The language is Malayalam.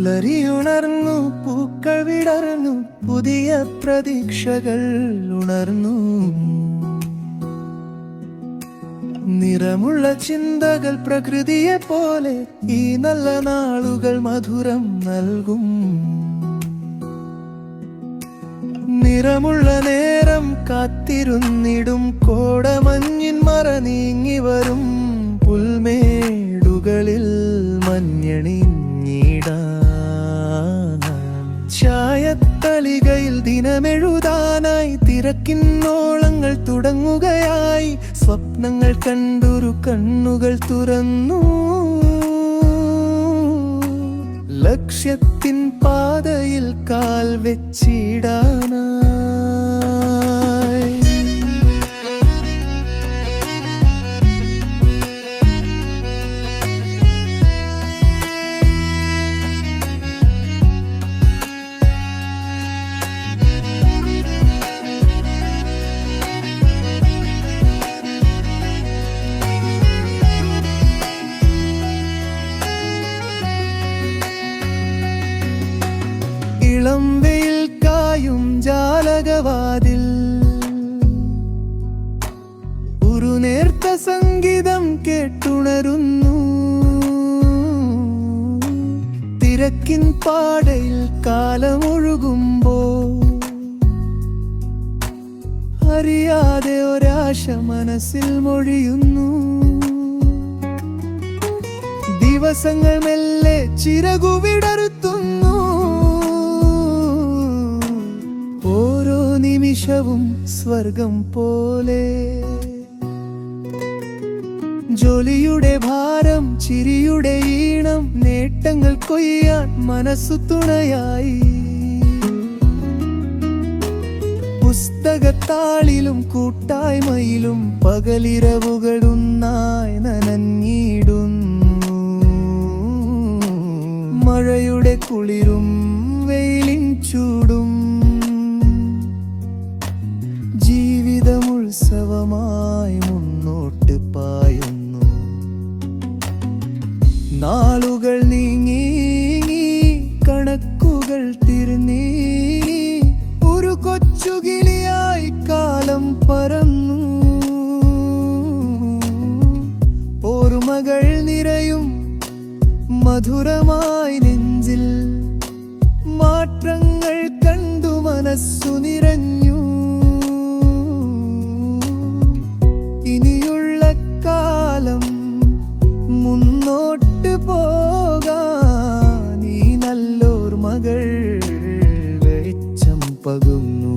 പുലരിയുണർന്നു പൂക്കൾ വിടർന്നു പുതിയ പ്രതീക്ഷകൾ ഉണർന്നു. നിറമുള്ള ചിന്തകൾ പ്രകൃതിയെ പോലെ ഈ നല്ല നാളുകൾ മധുരം നൽകും. നിറമുള്ള നേരം കാത്തിരുന്നിടും കോടമഞ്ഞിൻ മറ നീങ്ങി വരും. ദിനമെഴുതാനായി തിരക്കിന്നോളങ്ങൾ തുടങ്ങുകയായി. സ്വപ്നങ്ങൾ കണ്ടൊരു കണ്ണുകൾ തുറന്നു. ലക്ഷ്യത്തിൻ പാതയിൽ കാൽ വെച്ചിടാനായി. ഇളം വെയിൽ കായും ജാലകവാതിൽ. ഒരു നേർത്ത സംഗീതം കേട്ടുണരുന്നു. തിരക്കിൻ പാടയിൽ കാലമൊഴുകുമ്പോ അറിയാതെ ഒരാശ മനസ്സിൽ മൊഴിയുന്നു. ദിവസങ്ങൾ മെല്ലെ ചിറകു നിമിഷവും സ്വർഗം പോലെ. ജോലിയുടെ ഭാരം ചിരിയുടെ ഈണം നേട്ടങ്ങൾ കൊയ്യാൻ മനസ്സു തുണയായി. പുസ്തകത്താളിലും കൂട്ടായ്മയിലും പകലിരവുകളുന്നായി നനഞ്ഞിടുന്നു. മഴയുടെ കുളിരും വെയിലിൻ ചൂടും ജീവിതം ഉത്സവമായി മുന്നോട്ട് പായുന്നു. നാളുകൾ നീങ്ങി കണക്കുകൾ തിരിഞ്ഞി ഒരു കൊച്ചുകിളിയായി കാലം പറന്നു. ഓർമ്മകൾ നിറയും മധുരമായി നെഞ്ചിൽ മുന്നോട്ട് പോകാൻ നല്ലോർ മകൾ. വെളിച്ചം പകുന്നു.